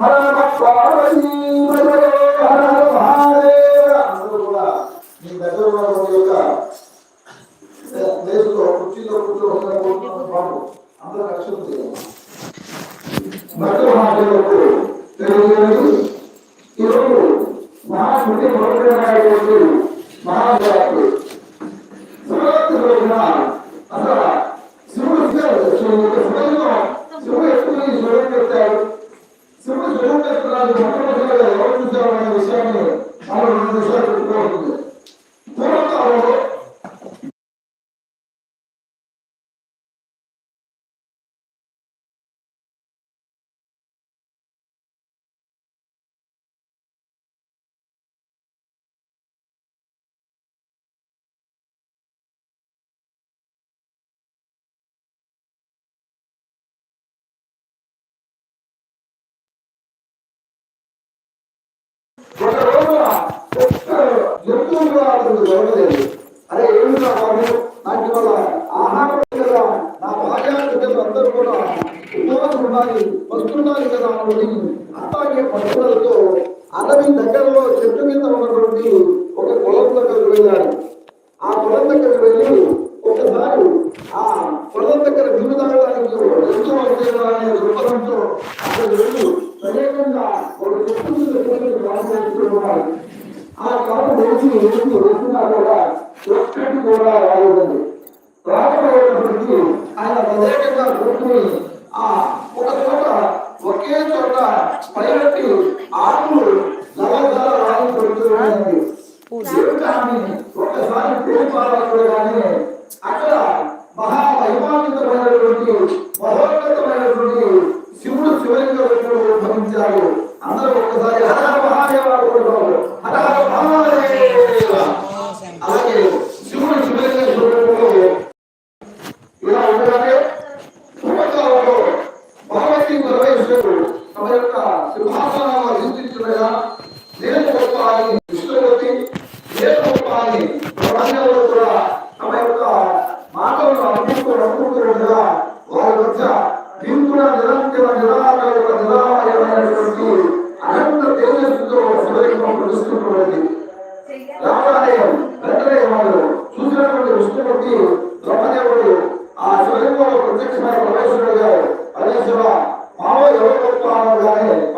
மரண Gracias. ఆడుతుంది ఎవరు లేదు అరే ఏమి నా బాబు? నాకు ఆహారం కదా. నా భార్య అందరూ కూడా ఉపవాసం ఉండాలి వస్తున్నారు కదా అనుకుని అట్లాగే పట్టుదలతో అడవి దగ్గరలో చెట్టు మీద ఉన్నటువంటి అందరూ ఒకసారి Israel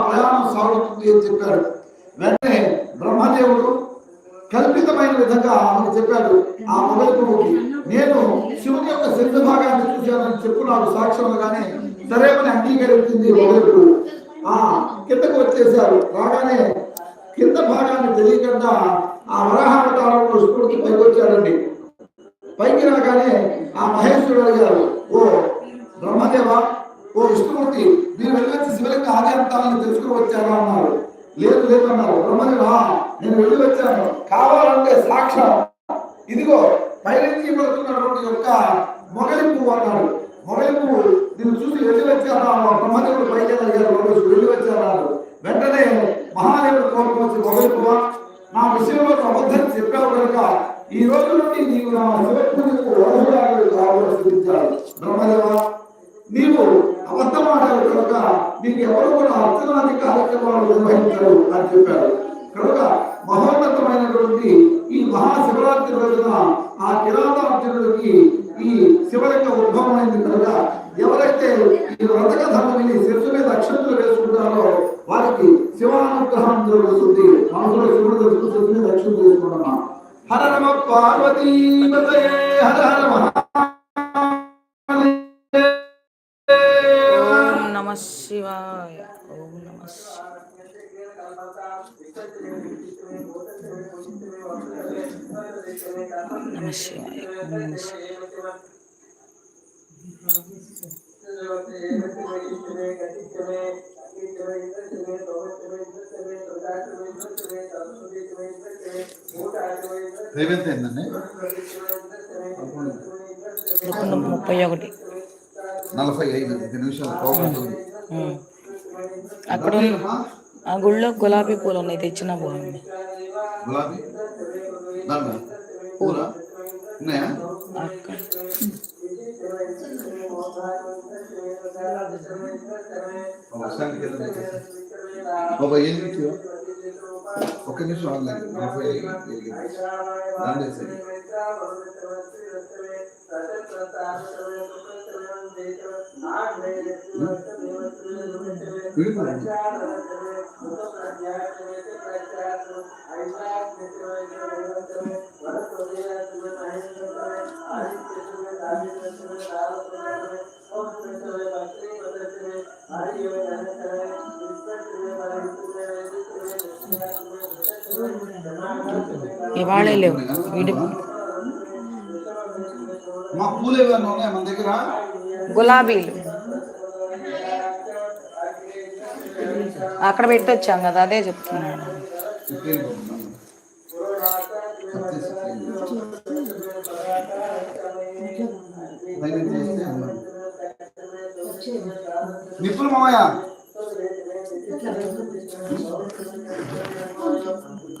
అని చెప్పాడు. వెంటనే బ్రహ్మదేవుడు కల్పితమైన విధంగా ఆమెకు చెప్పాడు ఆ మొదటి నేను శివుని యొక్క సిద్ధ భాగాన్ని చూశానని చెప్పున్నాడు సాక్ష్యంగానే సరేమని అంగీకరించింది మొదటి ఆ కిందకు వచ్చేసారు రాగానే కింద భాగాన్ని తెలియకుండా ఆ వరాహావతారంలో స్ఫూర్తి పైకి వచ్చాడండి. పైకి రాగానే ఆ మహేశ్వరుడు అడిగారు ఓ బ్రహ్మదేవ ఓ విష్ణుమూర్తి మీరు వెళ్ళొచ్చి శివలింగ ఆదింతాలని తెలుసుకుని వచ్చారా అన్నారు. లేదు లేదు అన్నారు. బ్రహ్మని రా నేను వెళ్ళి వచ్చాను కావాలంటే సాక్ష్యం ఇదిగో పైనుంచి పడుతున్నటువంటి యొక్క మొగలి పువ్వు అన్నాడు. మొగలి పువ్వు దీన్ని చూసి వెళ్ళి వచ్చారా? బ్రహ్మదేవుడు పైకి నమ శివాయ ఓం నమ నమ శివాయ ఓం నమ శివాయ రేవంత్ ఏందండి పదకొండు ముప్పై ఒకటి నలభై ఐదు నిమిషాలు. ఉమ్. అక్కడ ఆ గుళ్ళో గులాబీ పూలు ఉన్నాయి తెచ్చిన బాగుంది. గులాబీ? పూల? ఉన్నాయా. బాబా ఏం నిమిషం ఒక్క నిమిషం ఆగలేదు నలభై ఐదు ఇవాళే లేవు. మా పూలు ఏమైనా ఉన్నాయా మన దగ్గర? గులాబీలు. అక్కడ పెట్టొచ్చాం కదా అదే చెప్తున్నాను. నిప్పులు మామయ్య.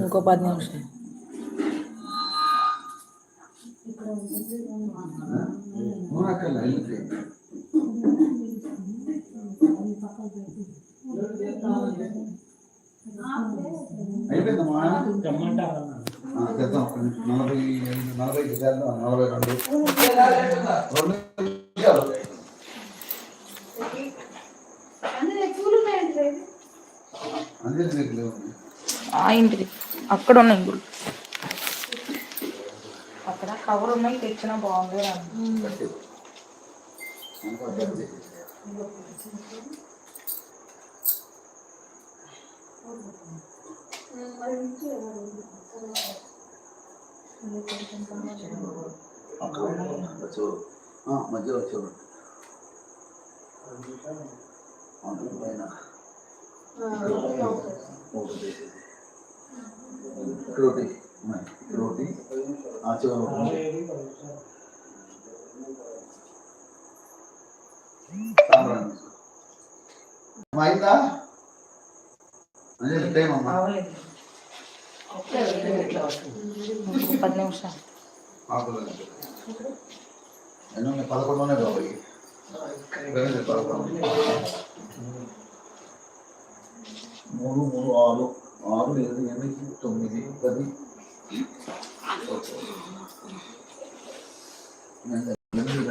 ఇంకో పది నిమిషాలు ఇక్కడ ఉంటుంది మూడు అక్కర్లే, వెళ్ళిపోయి. అయిపోయిందమ్మా ఆ, చేద్దాం ఒక్క నిమిషం. నలభై ఐదు, నలభైకి చేద్దాం నలభై రెండు రెండు నిమిషాలు. అందులో పూలు ఉన్నాయండి అంజలి నీకు లేవు ఆ ఇంటిది. అక్కడ ఉన్నాయి గుళ్ళు అక్కడ కవర్ ఉన్నాయి తెచ్చినా బాగుంది మధ్యలో అటు పైన ఒకటి ఇక్కడ ఒకటి ఆ చివరి అయిందా అదే టైం అమ్మా పది నిమిషాలు? పదకొండునే కావాలి పదకొండు మూడు మూడు ఆరు ఆరు ఏడు ఎనిమిది తొమ్మిది పది ఎనిమిది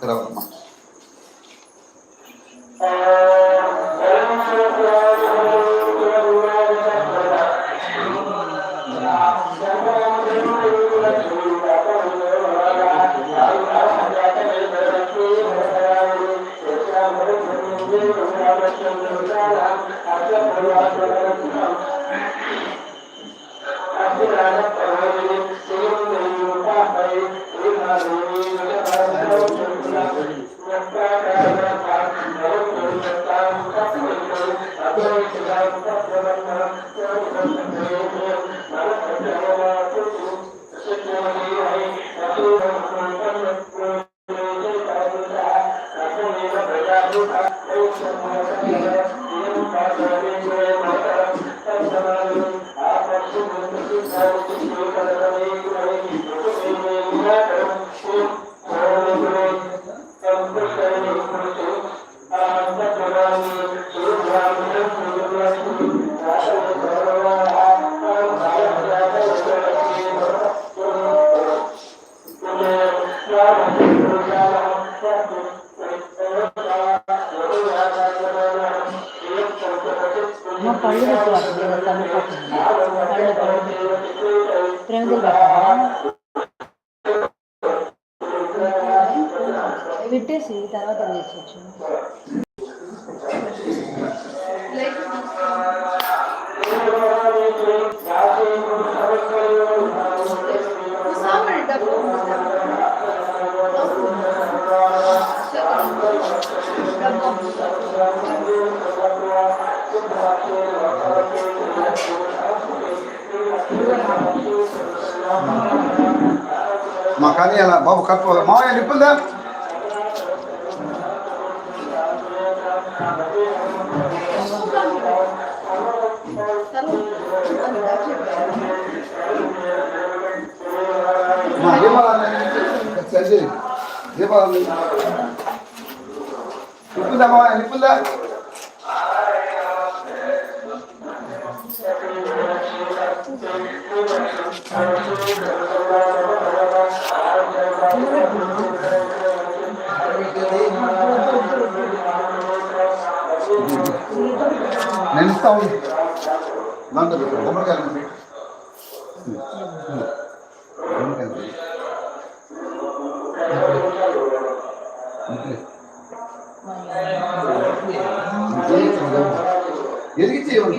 Hare పళ్ళు పెట్టుకోవాలి పళ్ళు పళ్ళు ప్రేమికులు పెట్టాలి పెట్టేసి తర్వాత చేసుకోవచ్చు ఎలా బాబు కట్టుకోవాలి మావయ్య నిప్పుందా దీపావళి నిప్పుందా మావయ్య నిప్పుందా చూస్తా ఉంది దాంట్లో గుమ్మడికాయలు ఎదిగించి ఇవ్వండి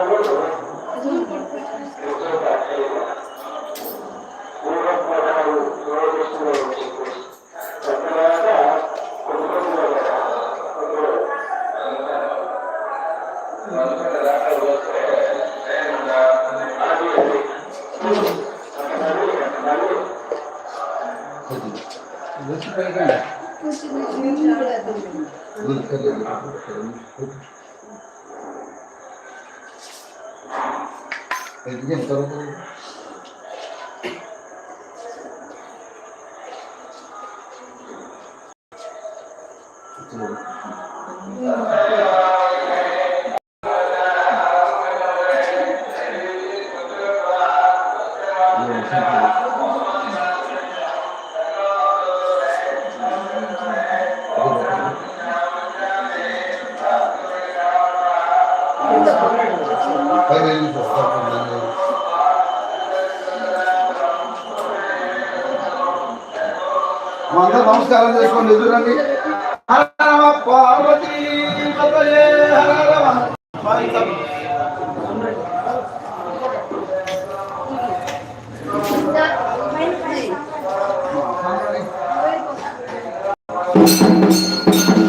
con mucho మంద నమస్కారం చేసుకోండి ఎదురండి Música